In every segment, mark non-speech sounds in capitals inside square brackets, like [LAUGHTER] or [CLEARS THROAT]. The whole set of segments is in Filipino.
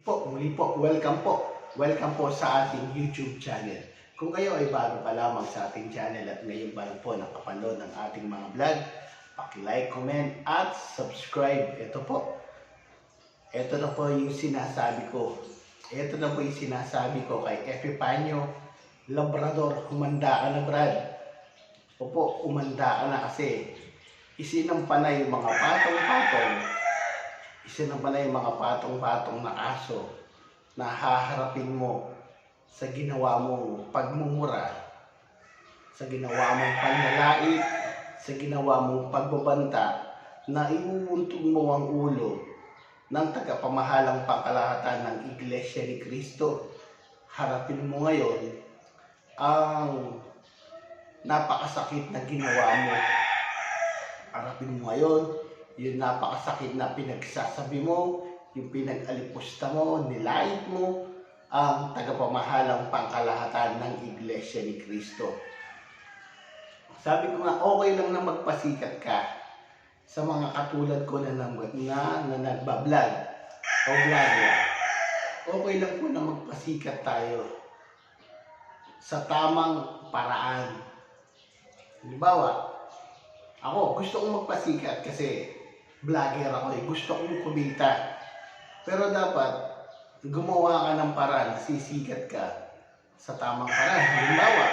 Po, muli po, welcome po. Welcome po sa ating YouTube channel. Kung kayo ay bago pa lamang sa ating channel at ngayon pa po nakapanood ng ating mga vlog, paki-like, comment, at subscribe. Ito po. Ito na po yung sinasabi ko. Ito na po yung sinasabi ko kay Epipanyo Labrador. Humanda ka na, Brad. Opo, umanda ka na kasi isinampa na yung mga patong-patong isinampa na yung mga patong-patong na aso na haharapin mo sa ginawa mong pagmumura, sa ginawa mong panlalait, sa ginawa mong pagbabanta na iuuntog mo ang ulo ng tagapamahalang pangkalahatan ng Iglesia ni Cristo. Harapin mo ngayon ang napakasakit na ginawa mo. Harapin mo ngayon yung napakasakit na pinagsasabi mo, yung pinag-alipusta mo, nilait mo, ang tagapamahalang pangkalahatan ng Iglesia ni Cristo. Sabi ko nga, okay lang na magpasikat ka sa mga katulad ko na, na, na, na nagbablog o vlogger. Okay lang po na magpasikat tayo sa tamang paraan. Halimbawa, ako, gusto kong magpasikat kasi vlogger ako eh. Gusto kong kumita. Pero dapat, gumawa ka ng paraan, sisikat ka sa tamang paraan. Halimbawa,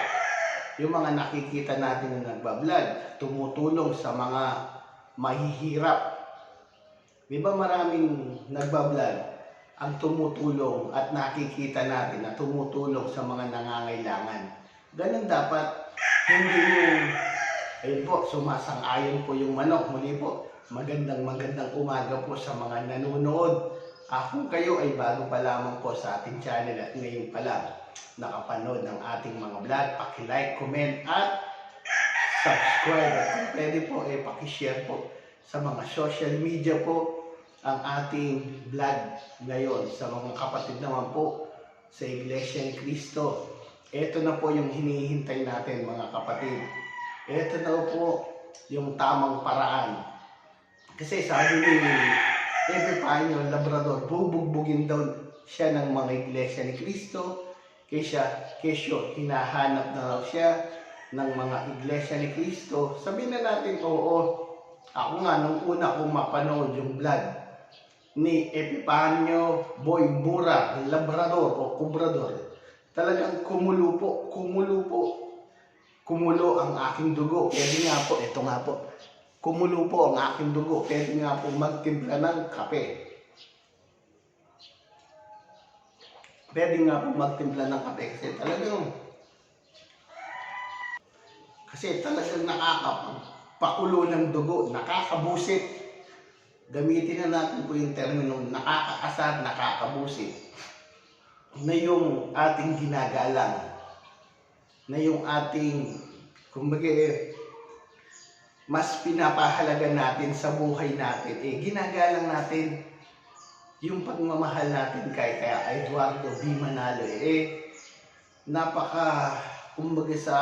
yung mga nakikita natin na nagbablog, tumutulong sa mga mahihirap. Di ba maraming nagbablog ang tumutulong at nakikita natin na tumutulong sa mga nangangailangan. Ganun dapat, hindi yung Ayun po, sumasang-ayon po yung manok. Muli po, magandang magandang umaga po sa mga nanonood. Kung kayo ay bago pa lamang po sa ating channel at ngayon pa lang nakapanood ng ating mga vlog, paki-like, comment at subscribe. At kung pwede po, eh, paki-share po sa mga social media po ang ating vlog ngayon sa mga kapatid naman po sa Iglesia ni Cristo. Ito na po yung hinihintay natin mga kapatid. Ito daw po yung tamang paraan. Kasi sabi ni Epifanio Labrador, bubugbugin daw siya ng mga iglesia ni Cristo. Kaya kesyo, hinahanap na raw siya ng mga iglesia ni Cristo. Sabihin na natin, oo, ako nga, nung una kong mapanood yung vlog ni Epifanio Boy Mura Labrador o Kubrador, talagang kumulo po, kumulo po kumulo ang aking dugo. Pwede nga po, ito nga po. Kumulo po ang aking dugo. Pwede nga po magtimpla ng kape. Pwede nga po magtimpla ng kape kasi talagang kasi talagang nakakapagpakulo ng dugo, nakakabusit. Gamitin na natin po yung termino nakakakasar, nakakabusit na yung ating ginagalang na yung ating, kumbaga, eh, mas pinapahalaga natin sa buhay natin, eh, ginagalang natin yung pagmamahal natin kay kaya Eduardo B. Manalo, eh, napaka, kumbaga sa,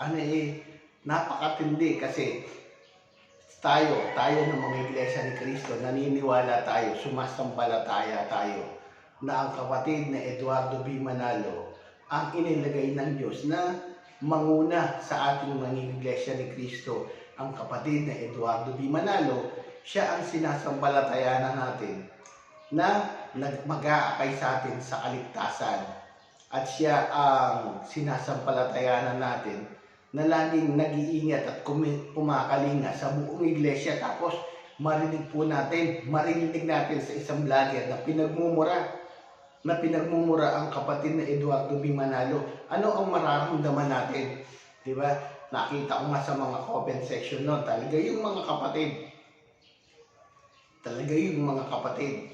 ano eh, napakatindi kasi tayo, tayo ng mga iglesia ni Cristo, naniniwala tayo, sumasambalataya tayo na ang kapatid na Eduardo B. Manalo ang inilagay ng Diyos na manguna sa ating mga iglesia ni Kristo. Ang kapatid na Eduardo B. Manalo, siya ang sinasambalatayanan natin na nagmag-aakay sa atin sa kaligtasan. At siya ang sinasampalatayanan natin na laging nag-iingat at kumakalinga sa buong iglesia. Tapos marinig po natin, marinig natin sa isang vlogger na pinagmumura na pinagmumura ang kapatid na Eduardo B. Manalo. Ano ang mararamdaman natin? Di ba? Nakita ko nga sa mga comment section noon, talaga yung mga kapatid. Talaga yung mga kapatid.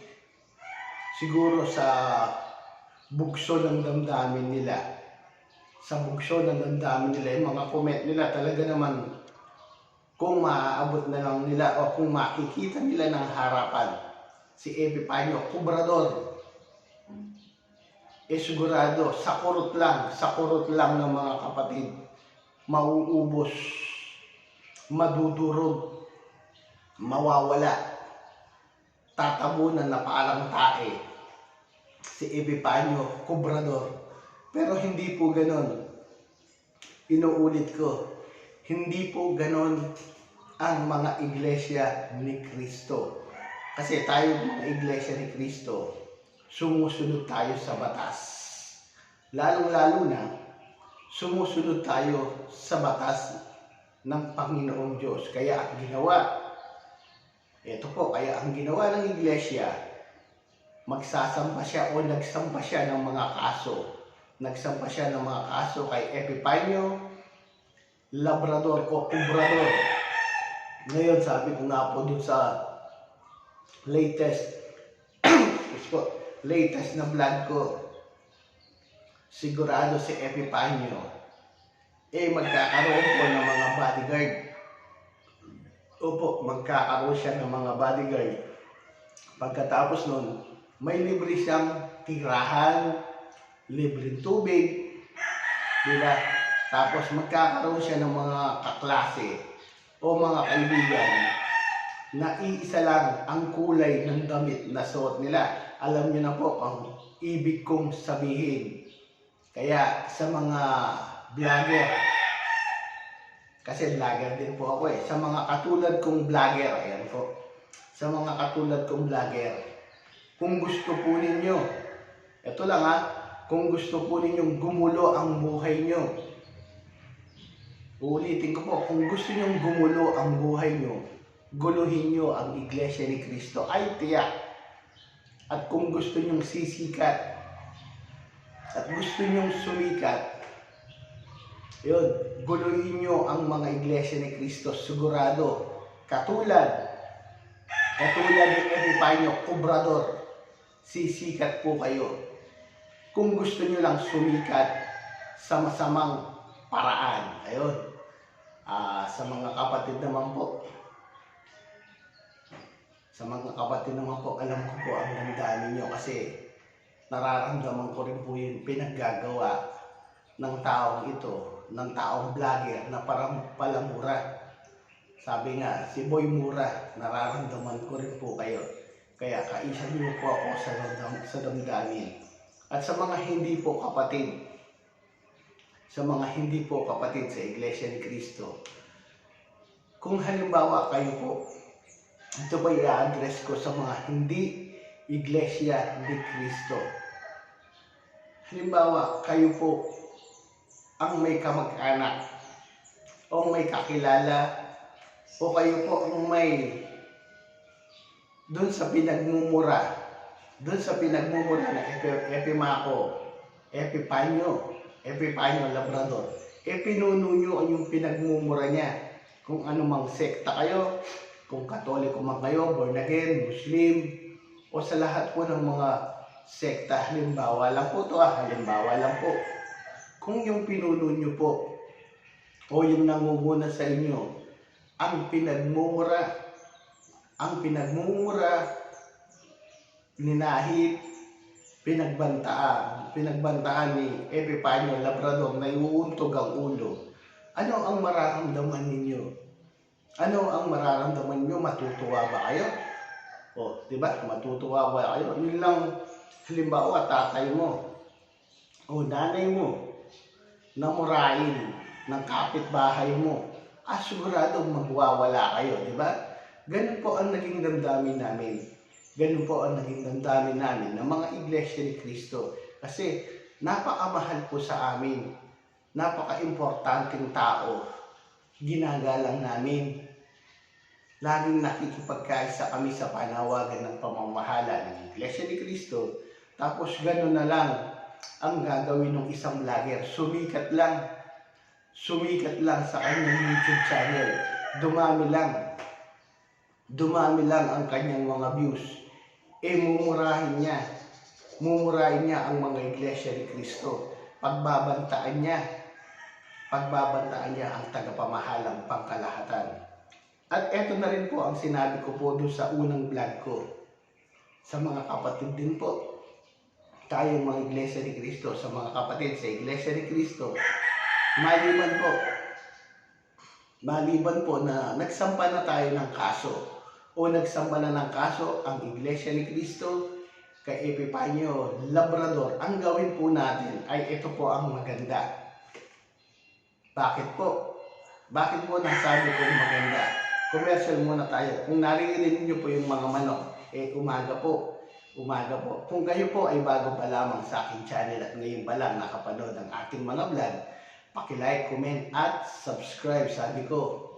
Siguro sa bugso ng damdamin nila. Sa bugso ng damdamin nila, yung mga comment nila talaga naman kung maaabot na lang nila o kung makikita nila ng harapan si Epipanyo Kubrador eh sigurado, sa kurot lang, sa kurot lang ng mga kapatid, mauubos, madudurog, mawawala, tatabunan na parang tae. si Epipanyo Cobrador. Pero hindi po ganon. Inuulit ko, hindi po ganon ang mga iglesia ni Kristo. Kasi tayo mga iglesia ni Kristo, sumusunod tayo sa batas. Lalong-lalo na, sumusunod tayo sa batas ng Panginoong Diyos. Kaya ang ginawa, ito po, kaya ang ginawa ng iglesia, magsasampa siya o nagsampa siya ng mga kaso. Nagsampa siya ng mga kaso kay Epipanyo, Labrador o Cobrador. Ngayon, sabi ko nga po dun sa latest, [CLEARS THROAT] excuse latest na vlog ko, sigurado si Epipanyo, eh magkakaroon po ng mga bodyguard. Opo, magkakaroon siya ng mga bodyguard. Pagkatapos nun, may libre siyang tirahan, libreng tubig, di ba? Tapos magkakaroon siya ng mga kaklase o mga kaibigan na iisa lang ang kulay ng damit na suot nila. Alam niyo na po ang ibig kong sabihin. Kaya sa mga vlogger, kasi vlogger din po ako eh, sa mga katulad kong vlogger, ayan po, sa mga katulad kong vlogger, kung gusto po ninyo, ito lang ha, kung gusto po ninyong gumulo ang buhay nyo, Uulitin ko po, kung gusto nyong gumulo ang buhay nyo, guluhin nyo ang Iglesia ni Cristo ay tiyak. At kung gusto nyong sisikat, at gusto nyong sumikat, yun, guluhin nyo ang mga Iglesia ni Cristo, sigurado. Katulad, katulad ni Epipanyo, Obrador, sisikat po kayo. Kung gusto nyo lang sumikat sa masamang paraan. Ayun. Ah, sa mga kapatid naman po. Sa mga kapatid naman po, alam ko po ang damdamin nyo kasi nararamdaman ko rin po yung pinaggagawa ng taong ito, ng taong vlogger na parang palamura. Sabi nga, si Boy Mura, nararamdaman ko rin po kayo. Kaya kaisa niyo po ako sa, damdam, sa damdamin. At sa mga hindi po kapatid, sa mga hindi po kapatid sa Iglesia ni Cristo. Kung halimbawa kayo po, ito ba i-address ko sa mga hindi Iglesia ni Cristo. Halimbawa, kayo po ang may kamag-anak o may kakilala o kayo po ang may doon sa pinagmumura doon sa pinagmumura na Epi- Epimaco, Epipanyo, Epipanyo Labrador, e pinuno nyo yung pinagmumura niya. Kung ano mang sekta kayo, kung katoliko man kayo, born again, Muslim, o sa lahat po ng mga sekta, halimbawa lang po to ah, halimbawa lang po. Kung yung pinuno nyo po, o yung nangunguna sa inyo, ang pinagmumura, ang pinagmumura, ninahit, pinagbantaan, pinagbantaan ni Epipanyo Labrador na iuuntog ang ulo. Ano ang mararamdaman ninyo? Ano ang mararamdaman niyo? Matutuwa ba kayo? O, di ba? Matutuwa ba kayo? Yun lang, halimbawa, tatay mo o nanay mo na murahin ng kapitbahay mo. Ah, sigurado magwawala kayo, di ba? Ganun po ang naging damdamin namin. Ganun po ang naging damdamin namin ng mga iglesia ni Kristo. Kasi napakamahal po sa amin. Napaka-importanting tao. Ginagalang namin. Laging nakikipagkaisa kami sa panawagan ng pamamahala ng iglesia ni Kristo. Tapos ganun na lang ang gagawin ng isang vlogger. Sumikat lang. Sumikat lang sa kanyang YouTube channel. Dumami lang dumami lang ang kanyang mga views, eh mumurahin niya. Mumurahin niya ang mga iglesia ni Kristo. Pagbabantaan niya. Pagbabantaan niya ang tagapamahalang pangkalahatan. At eto na rin po ang sinabi ko po doon sa unang vlog ko. Sa mga kapatid din po. Tayong mga iglesia ni Kristo, sa mga kapatid sa iglesia ni Kristo. Maliban po, maliban po na nagsampa na tayo ng kaso o nagsamba na ng kaso ang Iglesia ni Cristo kay Epipanyo Labrador, ang gawin po natin ay ito po ang maganda. Bakit po? Bakit po nasabi kong maganda? Commercial muna tayo. Kung naririnig niyo po yung mga manok, eh umaga po. Umaga po. Kung kayo po ay bago pa lamang sa aking channel at ngayon pa lang nakapanood ng ating mga vlog, paki-like, comment at subscribe. Sabi ko,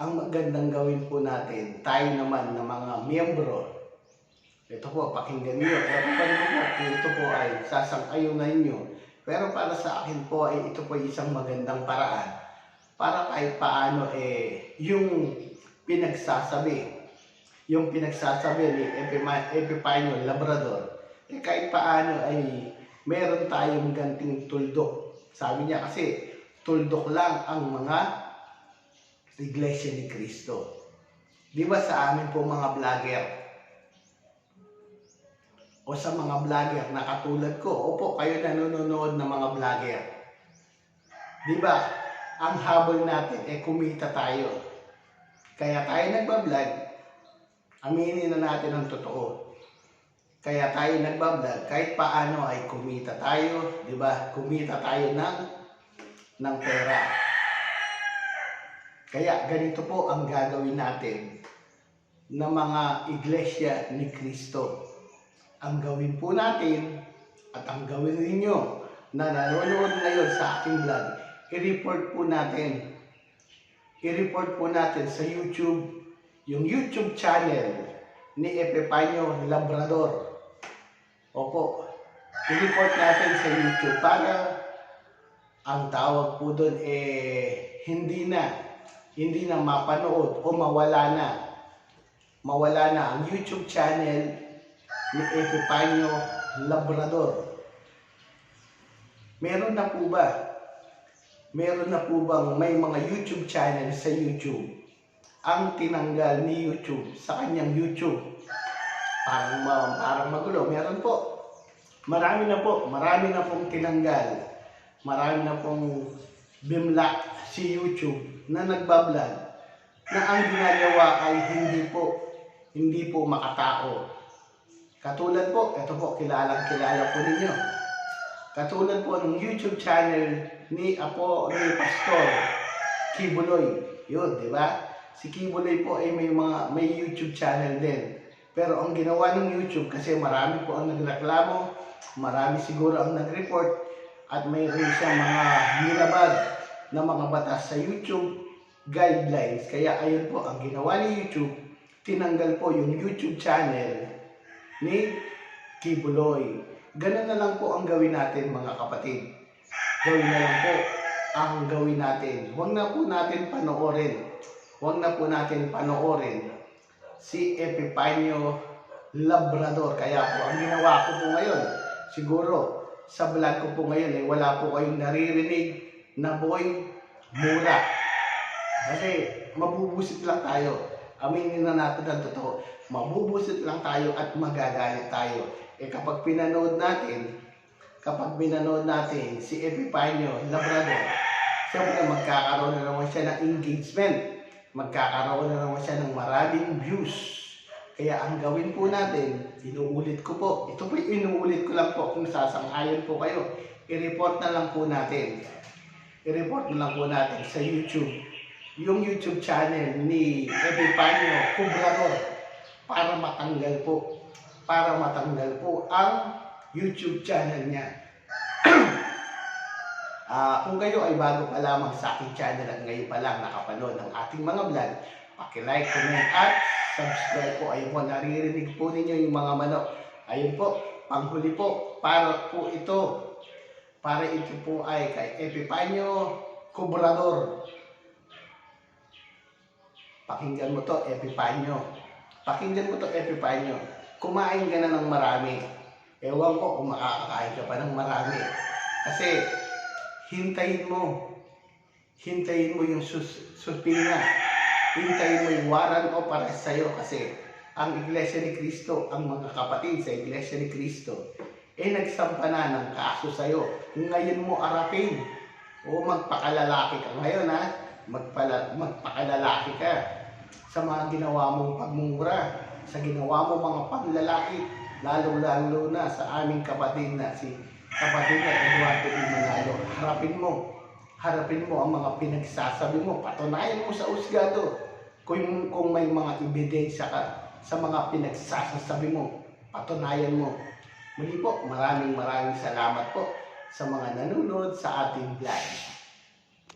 ang magandang gawin po natin, tayo naman na mga miyembro, ito po, pakinggan niyo. Pero kapag po, ito po ay sasang-ayunan niyo. Pero para sa akin po, ay ito po isang magandang paraan para kahit paano eh, yung pinagsasabi, yung pinagsasabi ni Epipanyo Labrador, eh kahit paano ay meron tayong ganting tuldok. Sabi niya kasi, tuldok lang ang mga Iglesia ni Cristo. Di ba sa amin po mga vlogger, o sa mga vlogger na katulad ko, opo, kayo nanonood ng mga vlogger. Di ba? Ang habol natin, eh kumita tayo. Kaya tayo nagbablog, aminin na natin ang totoo. Kaya tayo nagbablog, kahit paano ay kumita tayo, di ba? Kumita tayo ng, ng pera. Kaya ganito po ang gagawin natin ng mga iglesia ni Kristo. Ang gawin po natin at ang gawin ninyo na nanonood ngayon sa aking vlog, i-report po natin. I-report po natin sa YouTube, yung YouTube channel ni Epipanyo Labrador. Opo, i-report natin sa YouTube para ang tawag po doon eh hindi na hindi na mapanood o mawala na mawala na ang YouTube channel ni Epipanyo Labrador. Meron na po ba? Meron na po bang may mga YouTube channel sa YouTube ang tinanggal ni YouTube sa kanyang YouTube? Parang, ma- parang magulo. Meron po. Marami na po. Marami na pong tinanggal. Marami na pong bimla si YouTube na nagbablog na ang ginagawa ay hindi po hindi po makatao. Katulad po, ito po, kilalang kilala po ninyo. Katulad po ng YouTube channel ni Apo, ni Pastor Kibuloy. Yun, di ba? Si Kibuloy po ay may mga may YouTube channel din. Pero ang ginawa ng YouTube kasi marami po ang nagreklamo, marami siguro ang nag-report at mayroon siyang mga nilabag na mga batas sa YouTube guidelines. Kaya ayun po ang ginawa ni YouTube, tinanggal po yung YouTube channel ni Kibuloy. Ganun na lang po ang gawin natin mga kapatid. Gawin na lang po ang gawin natin. Huwag na po natin panoorin. Huwag na po natin panoorin si Epipanyo Labrador. Kaya po ang ginawa ko po ngayon, siguro sa vlog ko po ngayon eh, wala po kayong naririnig na boy mura. Kasi mabubusit lang tayo. Aminin na natin ang totoo. Mabubusit lang tayo at magagalit tayo. Eh kapag pinanood natin, kapag pinanood natin si Epipanyo Labrador, siyempre magkakaroon na naman siya ng engagement. Magkakaroon na naman siya ng maraming views. Kaya ang gawin po natin, inuulit ko po. Ito po inuulit ko lang po kung sasang-ayon po kayo. I-report na lang po natin. I-report na lang po natin sa YouTube yung YouTube channel ni Epipanyo Cubrador para matanggal po para matanggal po ang YouTube channel niya. [CLEARS THROAT] Ah, kung kayo ay bago pa lamang sa aking channel at ngayon pa lang nakapanood ng ating mga vlog, paki-like, comment at subscribe po. Ayun po, naririnig po ninyo yung mga manok. Ayun po, panghuli po, para po ito. Para ito po ay kay Epipanyo Cubrador. Pakinggan mo to, Epipanyo. Pakinggan mo to, Epipanyo. Kumain ka na ng marami. Ewan ko kung makakakain ka pa ng marami. Kasi, hintayin mo. Hintayin mo yung sus suspina. Hintayin mo yung waran o para sa'yo. Kasi, ang Iglesia ni Cristo, ang mga kapatid sa Iglesia ni Cristo, eh nagsampa na ng kaso sa'yo. Ngayon mo arapin. O magpakalalaki ka ngayon ha. Magpala, magpakalalaki ka sa mga ginawa mong pagmumura, sa ginawa mo mga panlalait, lalong-lalo na sa aming kapatid na si kapatid na Eduardo E. Manalo. Harapin mo, harapin mo ang mga pinagsasabi mo, patunayan mo sa usgado. Kung, kung may mga ebidensya ka sa mga pinagsasabi mo, patunayan mo. Muli po, maraming maraming salamat po sa mga nanonood sa ating vlog.